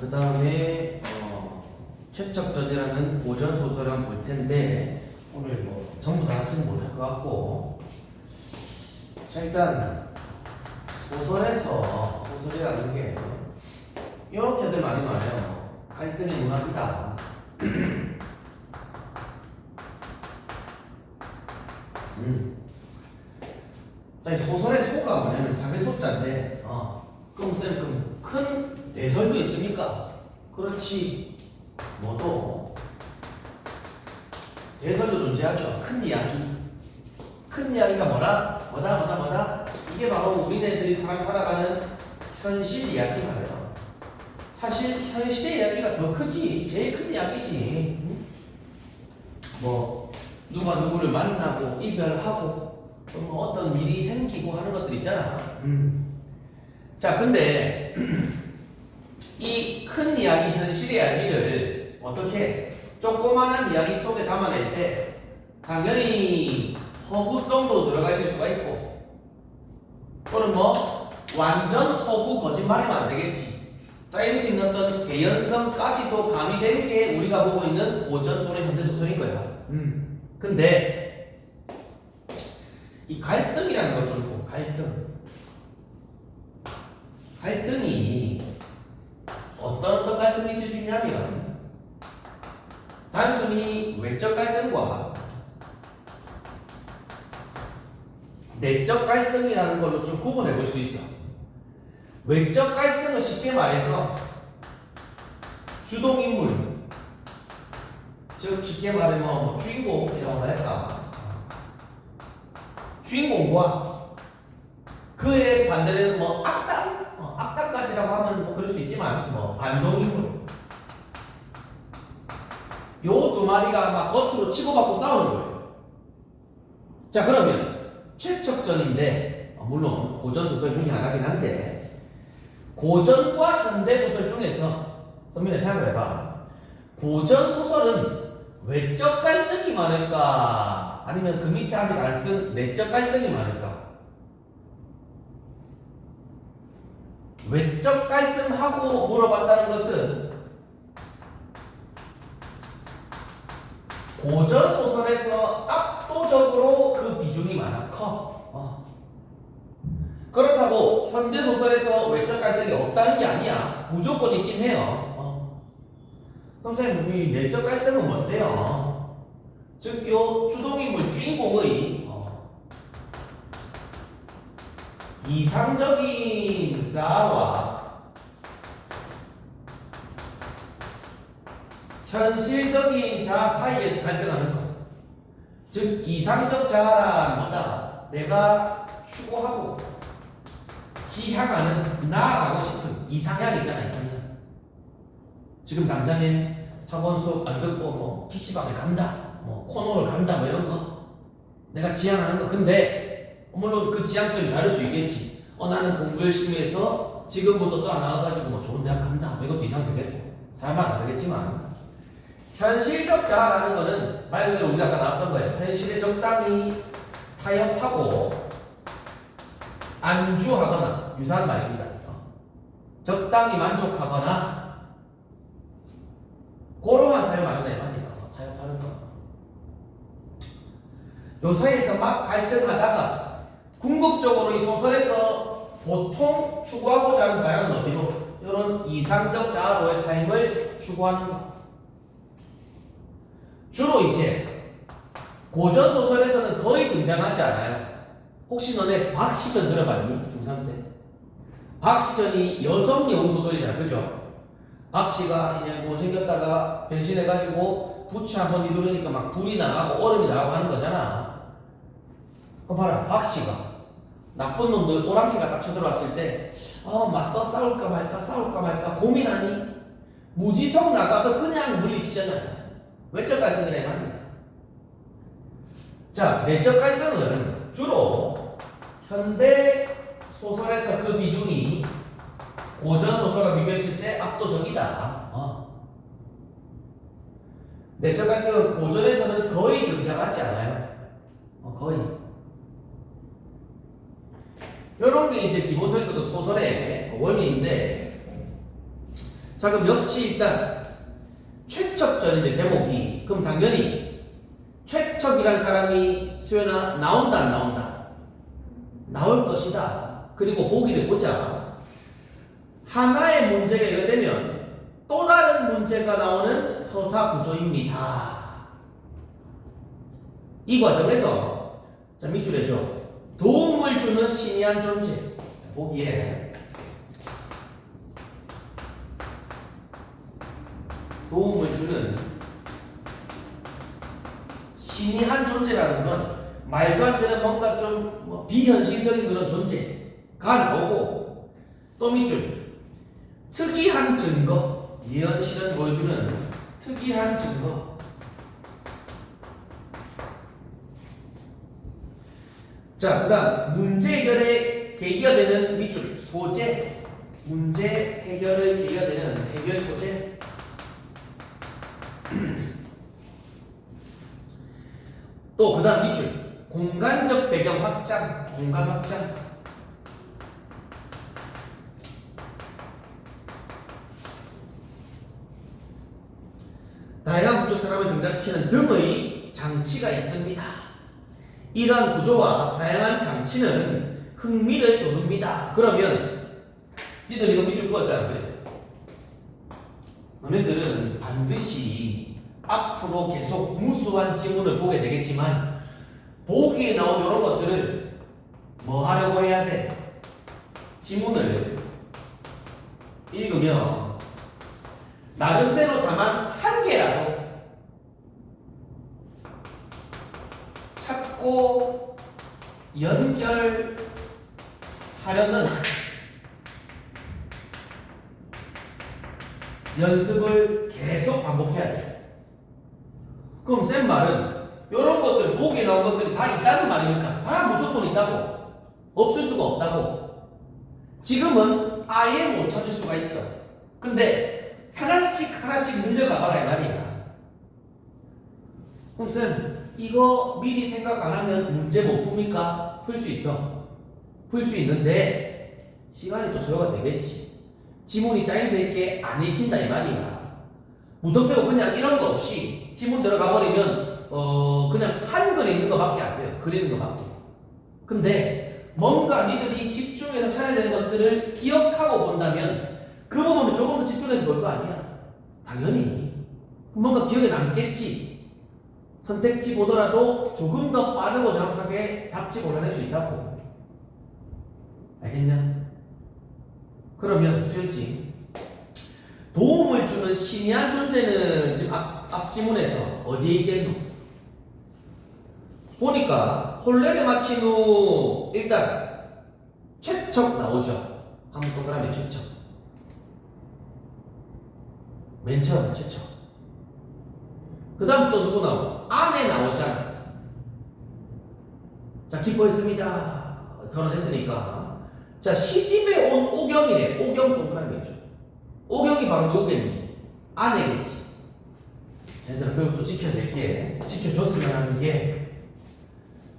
그 다음에 어, 최척전이라는 고전 소설을 한번 볼 텐데 오늘 뭐 전부 다 하지는 못할 것 같고 자 일단 소설에서 소설이라는 게 이렇게들 많이 말해요. 갈등의 문학이다. 음. 자, 이 소설의 소가 뭐냐면 작은 소자인데, 어, 그럼 쌤, 그럼 큰 대설도 있습니까? 그렇지, 뭐도 대설도 존재하죠. 큰 이야기. 큰 이야기가 뭐라? 뭐다, 뭐다, 뭐다? 이게 바로 우리네들이 살아, 살아가는 현실 이야기 말이에요. 사실 현실의 이야기가 더 크지. 제일 큰 이야기지. 응? 뭐 누가 누구를 만나고 이별하고 또뭐 어떤 일이 생기고 하는 것들 있잖아. 음. 자, 근데 이 큰 이야기, 현실의 이야기를 어떻게 조그만한 이야기 속에 담아낼 때 당연히 허구성도 들어가 있을 수가 있고 또는 뭐 완전 허구 거짓말이면 안 되겠지. 짜임새 있는 어떤 개연성까지도 가미된 게 우리가 보고 있는 고전 또는 현대 소설인 거야. 음. 근데 이 갈등이라는 것좀 보고 갈등. 갈등이 어떤 어떤 갈등이 있을 수 있냐면 단순히 외적 갈등과 내적 갈등이라는 걸로 좀 구분해 볼 수 있어. 외적 갈등은 쉽게 말해서 주동 인물, 즉 쉽게 말하면 뭐 주인공이라고 할까. 주인공과 그의 반대는 뭐 악당, 어, 악당까지라고 하면 뭐 그럴 수 있지만 뭐 반동 인물. 요두 마리가 막 겉으로 치고받고 싸우는 거예요. 자 그러면 최척전인데 어, 물론 고전 소설 중에 하나긴 한데 고전과 현대 소설 중에서 선민아 생각해봐. 고전 소설은 외적 갈등이 많을까? 아니면 그 밑에 아직 안 쓴 내적 갈등이 많을까? 외적 갈등하고 물어봤다는 것은 고전 소설에서 압도적으로 그 비중이 많아 커. 어. 그렇다고 현대 소설에서 외적 갈등이 없다는 게 아니야. 무조건 있긴 해요. 어. 그럼 선생님 이 내적 갈등은 뭔데요? 즉, 요 주동인물 주인공의 어, 이상적인 자아와 현실적인 자아 사이에서 갈등하는 것. 즉, 이상적 자아란 뭐다? 내가 추구하고 지향하는 나아가고 싶은 이상향이잖아, 이상향. 지금 당장에 학원 수업 안 듣고 뭐 PC방에 간다, 뭐 코너를 간다, 뭐 이런 거. 내가 지향하는 거. 근데 물론 그 지향점이 다를 수 있겠지. 어 나는 공부 열심히 해서 지금부터 써 나가가지고 뭐 좋은 대학 간다. 뭐 이것도 이상 되겠고 사람마다 다르겠지만 현실적 자아라는 거는 말 그대로 우리가 아까 나왔던 거예요. 현실에 적당히 타협하고 안주하거나 유사한 말입니다. 어. 적당히 만족하거나 그러한 사용 하는 애 말이야. 어, 타협하는 거. 요 사이에서 막 갈등하다가 궁극적으로 이 소설에서 보통 추구하고자 하는 방향은 어디로? 이런 이상적 자아로의 삶을 추구하는 거. 주로 이제 고전 소설에서는 거의 등장하지 않아요. 혹시 너네 박시전 들어봤니? 중3 때? 박시전이 여성 여우 소설이잖아. 그죠? 박씨가 이제 뭐 생겼다가 변신해가지고 부채 한번 휘두르니까 막 불이 나가고 얼음이 나가고 하는 거잖아. 그거 봐라. 박씨가 나쁜 놈들 오랑캐가 딱 쳐들어왔을 때, 어, 맞서 싸울까 말까, 싸울까 말까 고민하니? 무지성 나가서 그냥 물리치잖아요. 외적 갈등이래 말이야. 자, 내적 갈등은 주로 현대 소설에서 그 비중이 고전 소설과 비교했을 때 압도적이다. 어. 내적 갈등은 고전에서는 거의 등장하지 않아요. 어, 거의. 이런 게 이제 기본적인 소설의 원리인데, 자자 그럼 역시 일단 최척전인데 제목이 그럼 당연히 최척이란 사람이 수연아 나온다 안 나온다? 나올 것이다. 그리고 보기를 보자. 하나의 문제가 이거되면 또 다른 문제가 나오는 서사 구조입니다. 이 과정에서 자 밑줄에죠 도움을 주는 신이한 존재. 자, 보기에 도움을 주는 신이 한 존재라는 건 말도 안 되는 뭔가 좀뭐 비현실적인 그런 존재가 나오고 또 밑줄. 특이한 증거 예언실은 보여주는 특이한 증거 자, 그 다음 문제 해결의 계기가 되는 밑줄. 소재 문제 해결의 계기가 되는 해결 소재. 또 그 다음 밑줄. 공간적 배경 확장. 공간 확장. 다양한 구조 사람을 등장시키는 등의 장치가 있습니다. 이러한 구조와 다양한 장치는 흥미를 돋웁니다. 그러면 니들 이거 밑줄 그었잖아 그래. 너네들은 반드시 앞으로 계속 무수한 지문을 보게 되겠지만 보기에 나온 이런 것들을 뭐 하려고 해야 돼? 지문을 읽으면 나름대로 다만 한 개라도 찾고 연결하려는 연습을 계속 반복해야 돼. 그럼 쌤 말은 이런 것들 보기에 나온 것들이 다 있다는 말입니까? 다 무조건 있다고. 없을 수가 없다고. 지금은 아예 못 찾을 수가 있어. 근데 하나씩 하나씩 늘려가 봐라 이 말이야. 그럼 쌤 이거 미리 생각 안 하면 문제 못 풉니까? 풀 수 있어. 풀 수 있는데 시간이 또 소요가 되겠지. 지문이 짜임새 있게 안 읽힌다 이 말이야. 무턱대고 그냥 이런 거 없이 지문 들어가 버리면 어 그냥 한글에 있는 거밖에 안 돼요. 그리는 거밖에. 근데 뭔가 니들이 집중해서 찾아야 되는 것들을 기억하고 본다면 그 부분을 조금 더 집중해서 볼 거 아니야. 당연히. 뭔가 기억에 남겠지. 선택지 보더라도 조금 더 빠르고 정확하게 답지 골라낼 수 있다고. 알겠냐? 그러면 수현지 도움을 주는 신이한 존재는 지금 앞, 앞 지문에서 어디에 있겠노? 보니까 혼례를 마친 후 일단 최척 나오죠. 한번 동그라미 최척. 맨 처음에 최척. 그 다음 또 누구 나오고? 아내 나오잖아. 자, 기뻐했습니다. 결혼했으니까. 자, 시집에 온 오경이래. 오경 동그라미 있죠. 오경이 바로 누구겠니? 아내겠지. 쟤들 교육도 지켜낼게. 지켜줬으면 하는 게,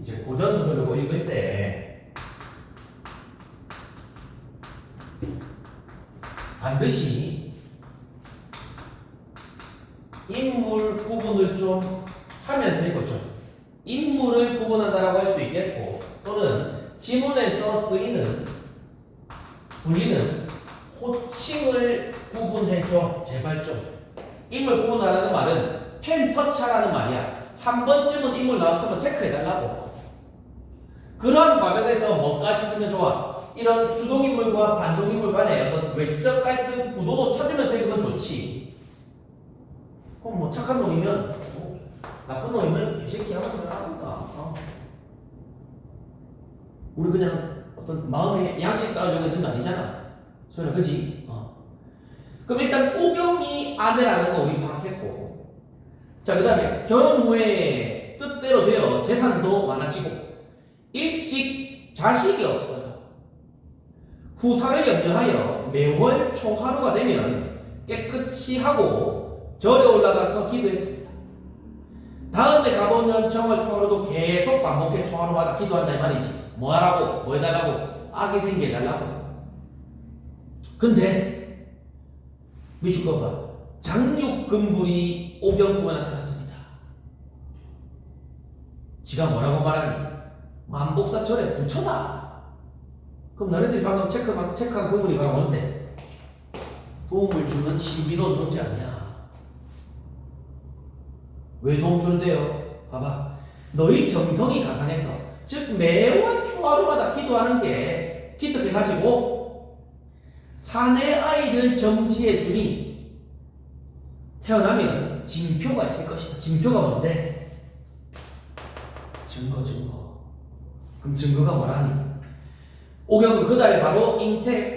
이제 고전소설을 뭐 읽을 때, 반드시 인물 구분을 좀 하면서 읽었죠. 인물을 구분한다라고 할 수 있겠고, 또는 지문에서 쓰이는 불리는 호칭을 구분해줘 제발 좀 인물 구분하라는 말은 펜터차라는 말이야. 한 번쯤은 인물 나왔으면 체크해달라고. 그런 과정에서 뭐가 찾으면 좋아? 이런 주동인물과 반동인물 간의 어떤 외적 갈등 구도도 찾으면서 읽으면 좋지 그럼 뭐 착한 놈이면 뭐 나쁜 놈이면 개새끼 하면서 하든가 어? 우리 그냥 어떤 마음의 양식 싸우려고 있는 거 아니잖아. 소연아, 그지? 어. 그럼 일단 오경이 아내라는 거 우리 파악했고. 자, 그 다음에 결혼 후에 뜻대로 되어 재산도 많아지고, 일찍 자식이 없어요. 후사를 염려하여 매월 총하루가 되면 깨끗이 하고 절에 올라가서 기도했습니다. 다음에 가보면 정월 총하루도 계속 반복해 총하루마다 기도한다 이 말이지. 뭐 하라고? 뭐 해달라고? 악이 생겨 해달라고. 근데 거봐. 장육금불이 오병구가 나타났습니다. 지가 뭐라고 말하니? 만복사절에 부처다. 그럼 너네들이 방금 체크한, 체크한 부분이 바로 뭔데? 도움을 주는 신비로운 존재 아니야. 왜 도움 준대요? 봐봐. 너희 정성이 가상해서, 즉, 매월 추하루마다 기도하는 게 기특해가지고, 사내 아이를 정지해 주니, 태어나면 징표가 있을 것이다. 징표가 뭔데? 증거, 증거. 그럼 증거가 뭐라니? 오경은 그달에 바로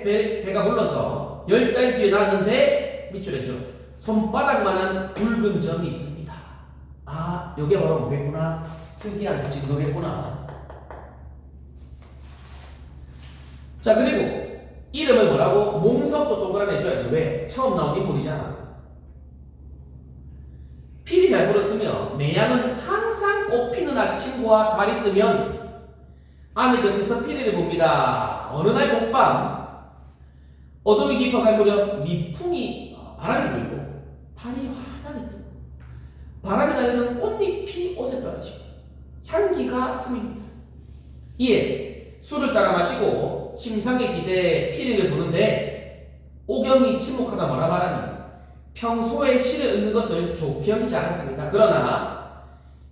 배, 배가 불러서 열 달 뒤에 낳았는데 밑줄에 줘 손바닥만한 붉은 점이 있습 아, 이게 바로 뭐겠구나? 특이한 증거겠구나. 자, 그리고 이름을 뭐라고? 몸석도 동그라미 해줘야지. 왜? 처음 나온 인물이잖아. 필이 잘 불었으며 매양은 항상 꽃피는 아침과 달이 뜨면 아내 곁에서 피리를 봅니다. 어느 날 봄밤 어둠이 깊어갈 무렵 미풍이 어, 바람이 불고 달이 환하게 뜨고 바람이 날리는 꽃잎이 옷에 떨어지고 향기가 스밉니다. 이에 술을 따라 마시고 침상에 기대 피리를 보는데 오경이 침묵하다 뭐라 말하니 평소에 시를 읽는 것을 좋게 여기지 않았습니다. 그러나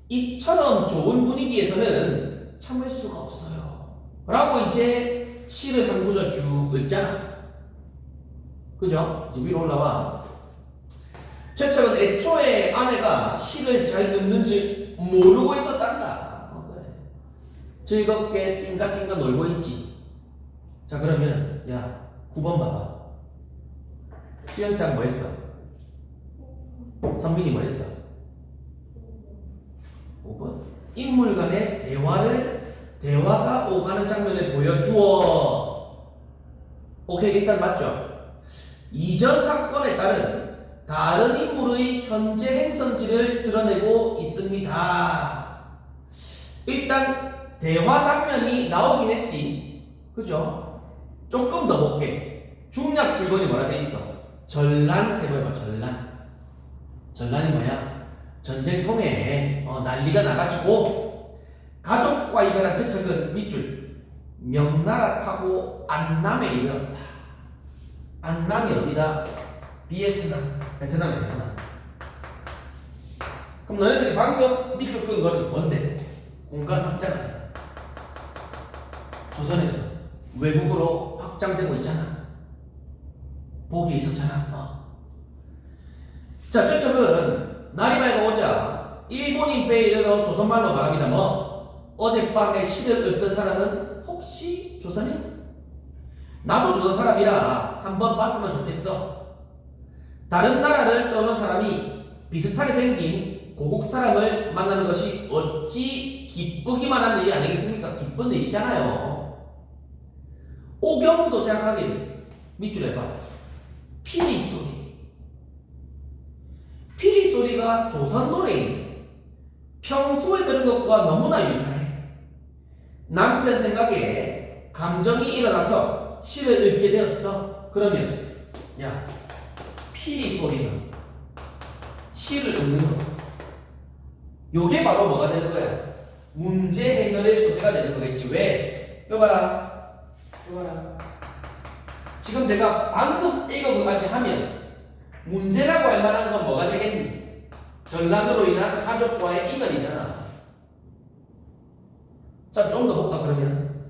이처럼 좋은 분위기에서는 참을 수가 없어요. 라고 이제 시를 한 구절 쭉 읽잖아. 그죠? 이제 위로 올라와. 최철은 애초에 아내가 시를 잘 읽는지 모르고 있었단다. 즐겁게 띵가띵가 놀고 있지. 자, 그러면, 야, 9번 봐봐. 수영장 뭐 했어? 선민이 뭐 했어? 5번. 인물 간의 대화를, 대화가 오가는 장면을 보여주어. 오케이, 일단 맞죠? 이전 사건에 따른 다른 인물의 현재 행선지를 드러내고 있습니다. 일단, 대화 장면이 나오긴 했지. 그죠? 조금 더 볼게. 중략 줄거리 뭐라 돼 있어? 전란 세벌봐, 전란. 전란이 뭐야? 전쟁 통에 어, 난리가 나가지고 가족과 이별한 최척은 밑줄 명나라 타고 안남에 이르렀다. 안남이 어디다? 비에트남, 베트남이 베트남. 그럼 너네들이 방금 밑줄 끈 거는 뭔데? 공간 확장 아니야. 조선에서 외국으로 확장되고 있잖아. 복이 있었잖아. 어. 자, 최첨은 날이 밝아오자 일본인 배에 이르러 조선말로 말합니다. 뭐 어젯밤에 시를 읽던 사람은 혹시 조선인? 나도 조선 사람이라 한번 봤으면 좋겠어. 다른 나라를 떠는 사람이 비슷하게 생긴 고국 사람을 만나는 것이 어찌 기쁘기만 한 일이 아니겠습니까? 기쁜 일이잖아요. 오경도 생각하기를 밑줄 해봐. 피리 소리. 피리 소리가 조선 노래인데 평소에 들은 것과 너무나 유사해. 남편 생각에 감정이 일어나서 시를 읽게 되었어. 그러면 야 피리 소리는 시를 읽는 거. 요게 바로 뭐가 되는 거야? 문제 해결의 소재가 되는 거겠지. 왜? 이거 봐라. 이거 봐라. 지금 제가 방금 읽은 것까지 하면 문제라고 할 만한 건 뭐가 되겠니? 전란으로 인한 가족과의 이별이잖아. 자, 좀 더 볼까, 그러면?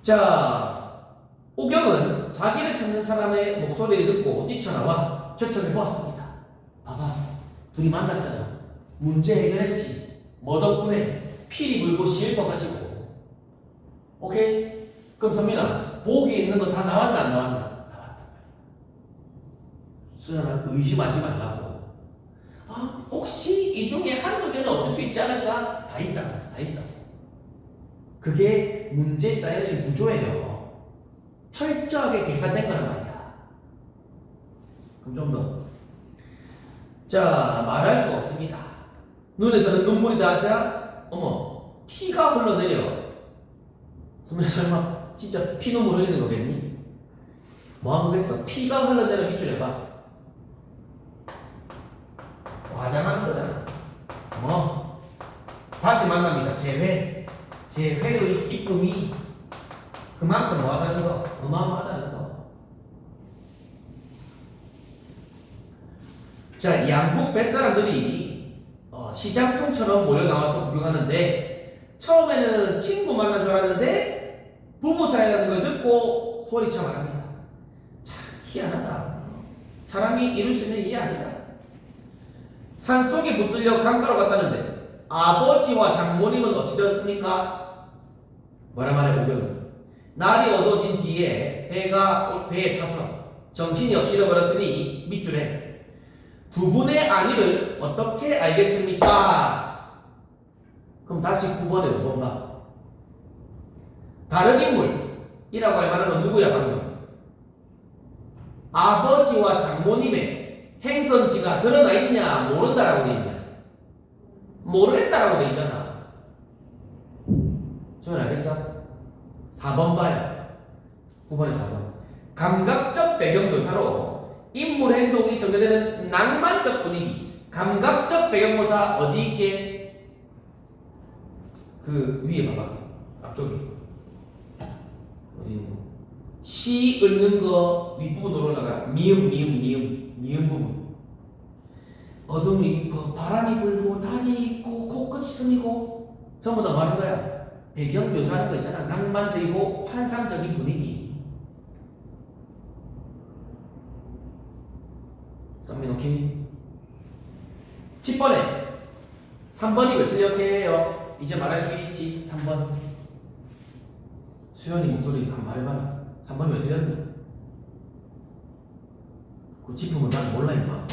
자, 오경은 자기를 찾는 사람의 목소리를 듣고 뛰쳐나와 최첨해 보았습니다. 봐봐, 둘이 만났잖아. 문제 해결했지. 뭐 덕분에 피리 불고 시일 퍼가지고. 오케이? 그럼 선민아, 복이 있는 거 다 나왔나, 안 나왔나? 나왔다. 수연아, 의심하지 말라고. 아, 혹시 이 중에 한두 개는 없을 수 있지 않을까? 다 있다, 다 있다. 그게 문제 짜여진 구조예요. 철저하게 계산된 거란 말이야. 그럼 좀 더. 자, 말할 수 없습니다. 눈에서는 눈물이 나자, 어머, 피가 흘러내려. 선배 설마 진짜 피눈물 흘리는 거겠니? 뭐 하겠어? 피가 흘러내는 밑줄 해봐. 과장하는 거잖아. 뭐? 다시 만납니다. 재회. 재회의 기쁨이 그만큼 뭐하다는 거? 어마어마하다는 거. 자, 양국 뱃사람들이 어, 시장통처럼 몰려 나와서 구경하는데 처음에는 친구 만난 줄 알았는데 부부 사이라는 걸 듣고 소리쳐 말합니다. 참 희한하다. 사람이 이룰 수 있는 일이 아니다. 산 속에 붙들려 강가로 갔다는데 아버지와 장모님은 어찌 되었습니까? 뭐라 말해 오경은 날이 어두워진 뒤에 배가 배에 타서 정신이 없이 잃어버렸으니 밑줄에 두 분의 안위를 어떻게 알겠습니까? 그럼 다시 9번에 5번 봐. 다른 인물이라고 할 만한 건 누구야 방금? 아버지와 장모님의 행선지가 드러나 있냐 모른다라고 돼 있냐? 모르겠다라고 돼 있잖아. 저는 알겠어? 4번 봐요. 9번에 4번. 감각적 배경 묘사로 인물 행동이 전개되는 낭만적 분위기. 감각적 배경 묘사 어디 있게? 그 위에 봐봐. 앞쪽에. 어디 있는 거? 시 읊는 거 윗부분으로 올라가. 미음, 미음, 미음. 미음 부분. 어둠이 깊어 바람이 불고 달이 있고 코끝이 스미고 전부 다 말하는 거야. 배경 묘사하는 거 있잖아. 낭만적이고 환상적인 분위기. 썸민 오케이? 10번에 3번이 왜 틀렸게 해요? 이제 말할 수 있지 3번 수현이 목소리 한번 말해봐라 3번이 왜 틀렸냐? 그 짚으면 난 몰라 임마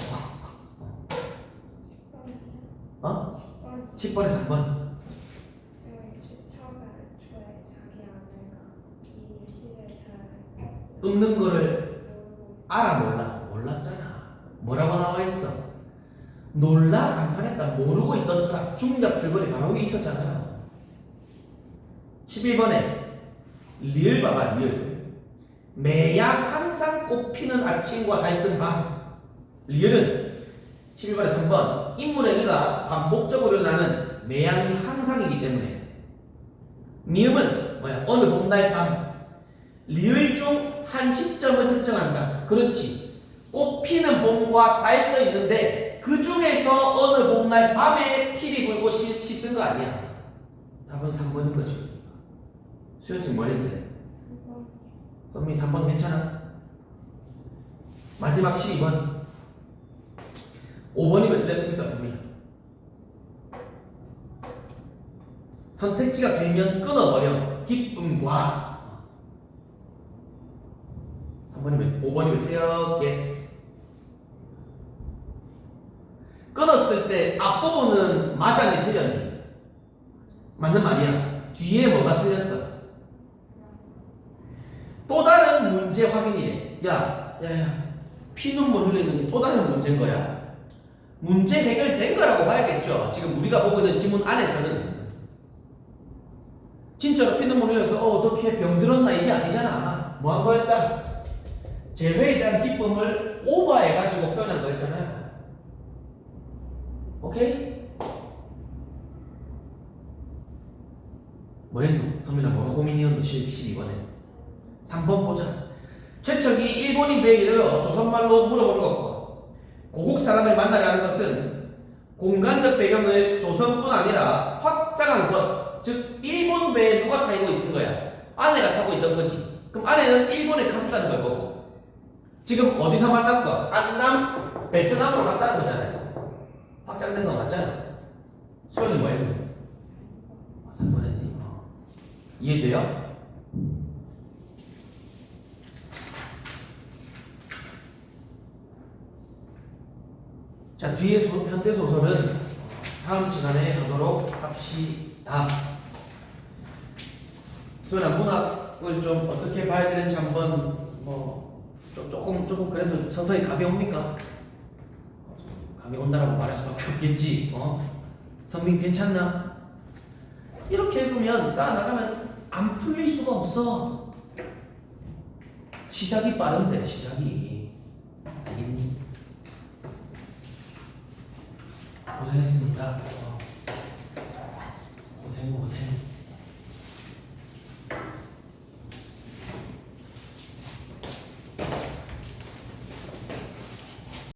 어? 10번에 3번 읊는 거를 알아 몰라. 몰랐잖아. 뭐라고 나와 있어? 놀라 감탄했다. 모르고 있던 터라. 중답 줄거리 바로 위에 있었잖아요 11번에 리을 봐봐 리을 매약 항상 꽃피는 아침과 닮은 밤. 리을은 11번에 3번 인물행위가 반복적으로 나는 매양이 항상이기 때문에. 미음은 뭐야? 어느 봄날 밤. 리을 중 한 시점을 특정한다. 그렇지. 꽃 피는 봄과 달떠 있는데 그 중에서 어느 봄날 밤에 피리 불고 시, 씻은 거 아니야. 답은 3번인 거지. 수현증 뭐랬는데? 썸미 3번 괜찮아? 마지막 12번. 5번이 왜 틀렸습니까, 썸미? 선택지가 되면 끊어버려. 기쁨과 3번이면 5번이면 틀렸게 끊었을 때 앞부분은 맞았니 틀렸니? 맞는 말이야. 뒤에 뭐가 틀렸어? 또 다른 문제 확인이래 야, 야, 야. 피눈물 흘리는 게또 다른 문제인 거야. 문제 해결된 거라고 봐야겠죠. 지금 우리가 보고 있는 지문 안에서는. 진짜로 피눈물 흘려서 어, 어떻게 병 들었나? 이게 아니잖아. 뭐 한 거였다? 재회에 대한 기쁨을 오버해가지고 표현한 거였잖아요. 오케이? 뭐 했노? 선민아 뭐가 고민이었노? 12번에 3번 보자 최척이 일본인 베이를 조선말로 물어보는 것과 고국 사람을 만나려 하는 것은 공간적 배경을 조선뿐 아니라 확장한 것, 즉 일본 배에 누가 타고 있은 거야? 아내가 타고 있던 거지. 그럼 아내는 일본에 갔었다는 걸 거고 지금 어디서 만났어? 안남 베트남으로 갔다는 거잖아요. 확장된 거 맞잖아. 수현이 뭐 했노? 아, 3번 했니? 어. 이해돼요? 자, 뒤에 소, 현대 소설은 다음 시간에 하도록 합시다. 수현아, 문학을 좀 어떻게 봐야 되는지 한번 뭐 조- 조금 조금 그래도 서서히 감이 옵니까? 감이 온다라고 말할 수밖에 없겠지. 어? 선민 괜찮나? 이렇게 읽으면 쌓아 나가면 안 풀릴 수가 없어. 시작이 빠른데 시작이 알겠니? 고생했습니다 어. 고생 고생